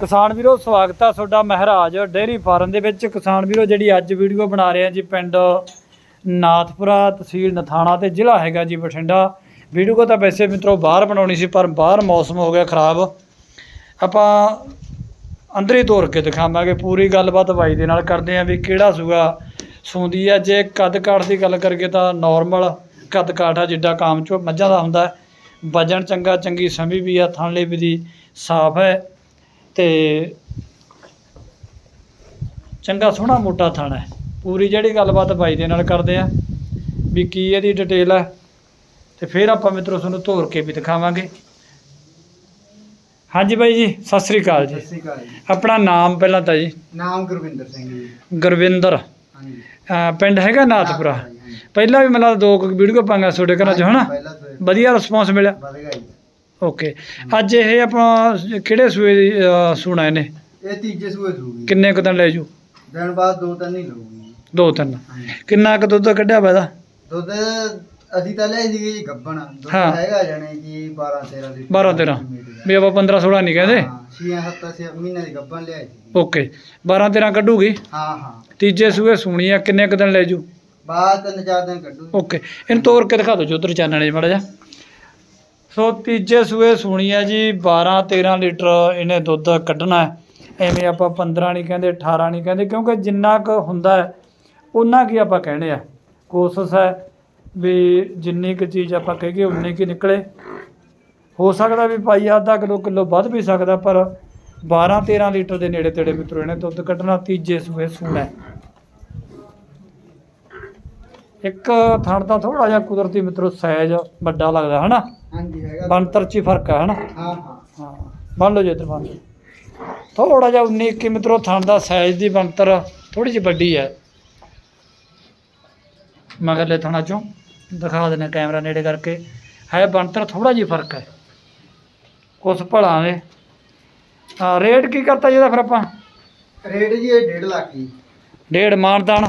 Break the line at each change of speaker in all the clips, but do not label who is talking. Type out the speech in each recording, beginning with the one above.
ਕਿਸਾਨ ਵੀਰੋ, ਸਵਾਗਤ ਆ ਤੁਹਾਡਾ ਮਹਾਰਾਜ ਡੇਅਰੀ ਫਾਰਮ ਦੇ ਵਿੱਚ। ਕਿਸਾਨ ਵੀਰੋ, ਜਿਹੜੀ ਅੱਜ ਵੀਡੀਓ ਬਣਾ ਰਹੇ ਆ ਜੀ ਪਿੰਡ ਨਾਥਪੁਰਾ ਤਹਿਸੀਲ ਨਥਾਣਾ ਤੇ ਜ਼ਿਲ੍ਹਾ ਹੈਗਾ ਜੀ ਬਠਿੰਡਾ। ਵੀਡੀਓ ਕੋ ਤਾਂ ਵੈਸੇ ਮਿੱਤਰੋ, ਬਾਹਰ ਬਣਾਉਣੀ ਸੀ, ਪਰ ਬਾਹਰ ਮੌਸਮ ਹੋ ਗਿਆ ਖਰਾਬ। ਆਪਾਂ ਅੰਦਰ ਹੀ ਤੋਰ ਕੇ ਦਿਖਾਵਾਂਗੇ, ਪੂਰੀ ਗੱਲਬਾਤ ਬਾਈ ਦੇ ਨਾਲ ਕਰਦੇ ਆ ਵੀ ਕਿਹੜਾ ਸੂਗਾ ਸੂੰਦੀ ਆ। ਜੇ ਕੱਦ ਕਾਠ ਦੀ ਗੱਲ ਕਰੀਏ ਤਾਂ ਨਾਰਮਲ ਕੱਦ ਕਾਠ ਆ, ਜਿੱਡਾ ਕਾਮ ਚੋ ਮੱਝਾਂ ਦਾ ਹੁੰਦਾ। ਵਜਨ ਚੰਗਾ, ਚੰਗੀ ਸਮੀ ਵੀ ਆ ਥਣਲੇ ਵੀ ਦੀ ਸਾਫ਼ ਹੈ। ਤੇ ਚੰਗਾ ਸੋਹਣਾ ਮੋਟਾ ਥਣ ਹੈ। ਪੂਰੀ ਜਿਹੜੀ ਗੱਲਬਾਤ ਬਾਈ ਦੇ ਨਾਲ ਕਰਦੇ ਆ ਵੀ ਕੀ ਇਹਦੀ ਡਿਟੇਲ ਹੈ ਤੇ ਫਿਰ ਆਪਾਂ ਮਿੱਤਰੋ ਤੁਹਾਨੂੰ ਤੋਰ ਕੇ ਵੀ ਦਿਖਾਵਾਂਗੇ। ਹਾਂਜੀ ਬਾਈ ਜੀ ਸਤਿ ਸ੍ਰੀ ਅਕਾਲ ਜੀ।
ਸਤਿ ਸ਼੍ਰੀ ਅਕਾਲ ਜੀ।
ਆਪਣਾ ਨਾਮ ਪਹਿਲਾਂ ਤਾਂ ਜੀ।
ਨਾਮ ਗੁਰਵਿੰਦਰ ਸਿੰਘ ਜੀ।
ਗੁਰਵਿੰਦਰ।
ਹਾਂਜੀ।
ਪਿੰਡ ਹੈਗਾ ਨਾਥਪੁਰਾ। ਪਹਿਲਾਂ ਵੀ ਮਤਲਬ ਦੋ ਕੁ ਵੀਡੀਓ ਪਾਂਗਾ ਤੁਹਾਡੇ ਘਰਾਂ 'ਚ ਹਨਾ? ਵਧੀਆ ਰਿਸਪੌਂਸ ਮਿਲਿਆ।
ਵਧ ਗਿਆ ਜੀ।
ਓਕੇ ਅੱਜ ਇਹ ਆਪਾਂ ਕਿਹੜੇ ਸੂਏ ਦੀ ਅਹ, ਸੁਣਾ ਇਹਨੇ?
ਇਹ ਤੀਜੇ ਸੂਏ ਸੂਗੀ।
ਕਿੰਨੇ ਕੁ ਦਿਨ ਲੈ ਜੂ?
ਦਿਨ ਬਾਅਦ ਦੋ ਤਿੰਨ ਹੀ ਲਊਗੀ।
ਦੋ ਤਿੰਨ। ਕਿੰਨਾ ਕੁ ਦੁੱਧ ਕੱਢਿਆ ਵਾ ਇਹਦਾ?
ਦੁੱਧ ਅਸੀਂ ਤਾਂ ਸੀਗੀ ਜੀ ਗੱਬਣ ਦੁੱਧ
ਹਾਂ।
ਹੈਗਾ ਜਾਣੇ ਕਿ 12 13 ਲੀਟਰ।
12 13 ਵੀ ਆਪਾਂ 15 16 ਨਹੀਂ ਕਹਿੰਦੇ।
6 7 6 ਮਹੀਨੇ ਦੀ ਗੱਬਣ ਲਿਆਈ ਸੀ
ਓਕੇ 12 13 ਕੱਢੂਗੀ?
ਹਾਂ ਹਾਂ।
ਤੀਜੇ ਸੂਏ ਸੁਣੀ ਆ ਕਿੰਨੇ ਕੁ ਦਿਨ ਲੈ ਜੂ?
ਬਾਅਦ ਤਿੰਨ ਚਾਰ ਦਿਨ ਕੱਢੂ
ਓਕੇ ਇਹਨੂੰ ਤੋੜ ਕੇ ਦਿਖਾ ਦਿਓ ਜੀ ਉਧਰ ਚਾਨਣ ਜੀ ਮਾੜਾ ਜਿਹਾ। ਸੋ ਤੀਜੇ ਸੂਏ ਸੂਣੀ ਹੈ ਜੀ 12 13 ਲੀਟਰ ਇਹਨੇ ਦੁੱਧ ਕੱਢਣਾ ਹੈ। ਐਵੇਂ ਆਪਾਂ 15 ਨਹੀਂ ਕਹਿੰਦੇ 18 ਨਹੀਂ ਕਹਿੰਦੇ, ਕਿਉਂਕਿ ਜਿੰਨਾ ਕੁ ਹੁੰਦਾ ਹੈ ਉਹਨਾਂ ਕੀ ਆਪਾਂ ਕਹਿੰਦੇ ਆ। ਕੋਸ਼ਿਸ਼ ਹੈ ਵੀ ਜਿੰਨੀ ਕੁ ਚੀਜ਼ ਆਪਾਂ ਕਹੀਏ ਉਨੀ ਕੀ ਨਿਕਲੇ। ਹੋ ਸਕਦਾ ਵੀ ਭਾਈ ਅੱਧਾ ਕਿਲੋ ਕਿਲੋ ਵੱਧ ਵੀ ਸਕਦਾ, ਪਰ 12 13 ਲੀਟਰ ਦੇ ਨੇੜੇ ਤੇੜੇ ਮਿੱਤਰੋ, ਇਹਨੇ ਦੁੱਧ ਕੱਢਣਾ, ਤੀਜੇ ਸੂਏ ਸੂਣਾ ਇੱਕ ਥਣ ਦਾ ਥੋੜਾ ਜਿਹਾ ਕੁਦਰਤੀ ਮਿੱਤਰੋ ਸਾਈਜ਼ ਵੱਡਾ ਲੱਗਦਾ ਹਨਾ?
ਹਾਂਜੀ ਹੈਗਾ।
ਬਣਤਰ ਚ ਹੀ ਫ਼ਰਕ ਹੈ ਹਨਾ?
ਹਾਂ ਹਾਂ।
ਹਾਂ। ਮੰਨ ਲਓ ਜੇ ਇੱਧਰ ਮੰਨ ਲਓ। ਥੋੜਾ ਜਿਹਾ 19 ਇੱਕੀ ਮਿੱਤਰੋ ਥਣ ਦਾ ਸਾਈਜ਼ ਦੀ ਬਣਤਰ ਥੋੜੀ ਜਿਹੀ ਵੱਡੀ ਹੈ। ਮਗਰਲੇ ਥਣਾ ਚੋਂ ਦਿਖਾ ਦਿੰਦੇ ਕੈਮਰਾ ਨੇੜੇ ਕਰਕੇ। ਹੈ ਬਣਤਰ ਥੋੜਾ ਜਿਹਾ ਫ਼ਰਕ ਹੈ। ਕੁਛ ਭਲਾ ਨੇ ਰੇਟ ਕੀ ਕਰਤਾ ਜਿਹਦਾ ਫਿਰ ਆਪਾਂ?
ਰੇਟ ਜੀ ਇਹ 1.5 ਲੱਖ ਜੀ।
ਡੇਢ ਮਾਨਤਾਨ।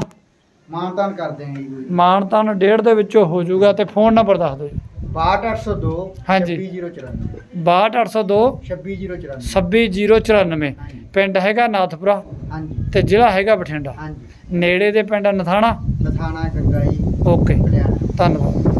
ਮਾਨਤਾਨ ਕਰਦੇ ਹਾਂ ਜੀ
ਮਾਨਤਾਨ ਡੇਢ ਦੇ ਵਿੱਚੋਂ ਹੋ ਜਾਊਗਾ ਤੇ ਫੋਨ ਨੰਬਰ ਦੱਸ ਦਿਓ ਜੀ।
62802
ਹਾਂਜੀ।
26094
62802
26094
26094
ਹਾਂਜੀ।
ਪਿੰਡ ਹੈਗਾ ਨਾਥਪੁਰਾ
ਹਾਂਜੀ।
ਤੇ ਜ਼ਿਲ੍ਹਾ ਹੈਗਾ ਬਠਿੰਡਾ।
ਹਾਂਜੀ।
ਨੇੜੇ ਦੇ ਪਿੰਡ ਨਥਾਣਾ।
ਨਥਾਣਾ ਗੰਗਾ ਜੀ।
ਓਕੇ।
ਕਲਿਆਣ
ਧੰਨਵਾਦ।